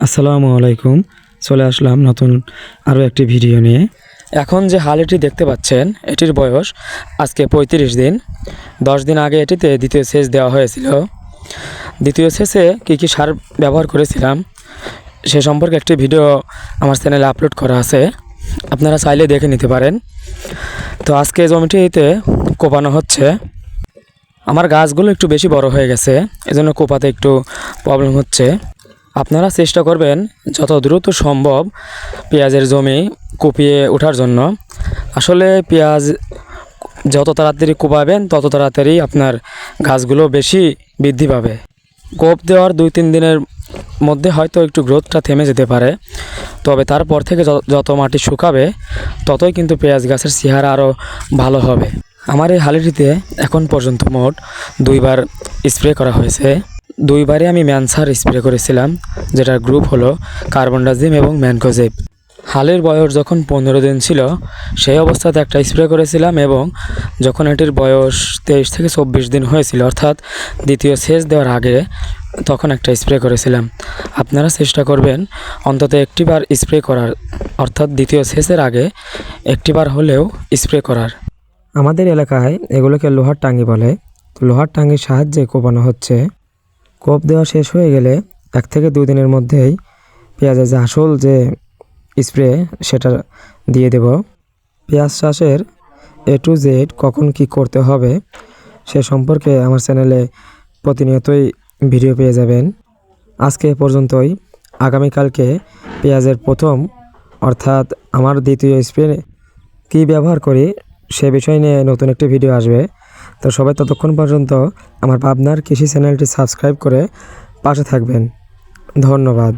আসসালামু আলাইকুম। চলে আসলাম নতুন আরও একটি ভিডিও নিয়ে। এখন যে হালিটি দেখতে পাচ্ছেন, এটির বয়স আজকে পঁয়ত্রিশ দিন। দশ দিন আগে এটিতে দ্বিতীয় সেচ দেওয়া হয়েছিল। দ্বিতীয় সেচে কী কী সার ব্যবহার করেছিলাম, সে সম্পর্কে একটি ভিডিও আমার চ্যানেলে আপলোড করা আছে। আপনারা চাইলে দেখে নিতে পারেন। তো আজকে জমিটিতে কোপানো হচ্ছে। আমার গাছগুলো একটু বেশি বড় হয়ে গেছে, এজন্য কোপাতে একটু প্রবলেম হচ্ছে। আপনারা চেষ্টা করবেন যত দ্রুত সম্ভব পেঁয়াজের জমি কুপিয়ে ওঠার জন্য। আসলে পেঁয়াজ যত তাড়াতাড়ি কোপাবেন, তত তাড়াতাড়ি আপনার গাছগুলো বেশি বৃদ্ধি পাবে। কোপ দেওয়ার দুই তিন দিনের মধ্যে হয়তো একটু গ্রোথটা থেমে যেতে পারে। তবে তারপর থেকে যত মাটি শুকাবে, ততই কিন্তু পেঁয়াজ গাছের চেহারা আরও ভালো হবে। আমার এই হালিটিতে এখন পর্যন্ত মোট দুইবার স্প্রে করা হয়েছে। দুইবারে আমি ম্যানসার স্প্রে করেছিলাম, যেটার গ্রুপ হলো কার্বনডাজিম এবং ম্যানকোজেব। হালের বয়স যখন পনেরো দিন ছিল, সেই অবস্থাতে একটা স্প্রে করেছিলাম এবং যখন এটির বয়স তেইশ থেকে চব্বিশ দিন হয়েছিল, অর্থাৎ দ্বিতীয় সেচ দেওয়ার আগে তখন একটা স্প্রে করেছিলাম। আপনারা চেষ্টা করবেন অন্তত একটিবার স্প্রে করার, অর্থাৎ দ্বিতীয় সেচের আগে একটিবার হলেও স্প্রে করার। আমাদের এলাকায় এগুলোকে লোহার টাঙ্গি বলে। লোহার টাঙ্গির সাহায্যে কোপানো হচ্ছে। কোপ দেওয়া শেষ হয়ে গেলে এক থেকে দুই দিনের মধ্যেই পেঁয়াজের যে আসল যে স্প্রে সেটা দিয়ে দেব। পেঁয়াজ চাষের এ টু জেড কখন কি করতে হবে সে সম্পর্কে আমার চ্যানেলে প্রতিনিয়তই ভিডিও পেয়ে যাবেন। আজকে এ পর্যন্তই। আগামীকালকে পেঁয়াজের প্রথম, অর্থাৎ আমার দ্বিতীয় স্প্রে কী ব্যবহার করি সে বিষয় নিয়ে নতুন একটি ভিডিও আসবে। তো সবাই ততক্ষণ পর্যন্ত আমার পাবনার কৃষি চ্যানেলটি সাবস্ক্রাইব করে পাশে থাকবেন। ধন্যবাদ।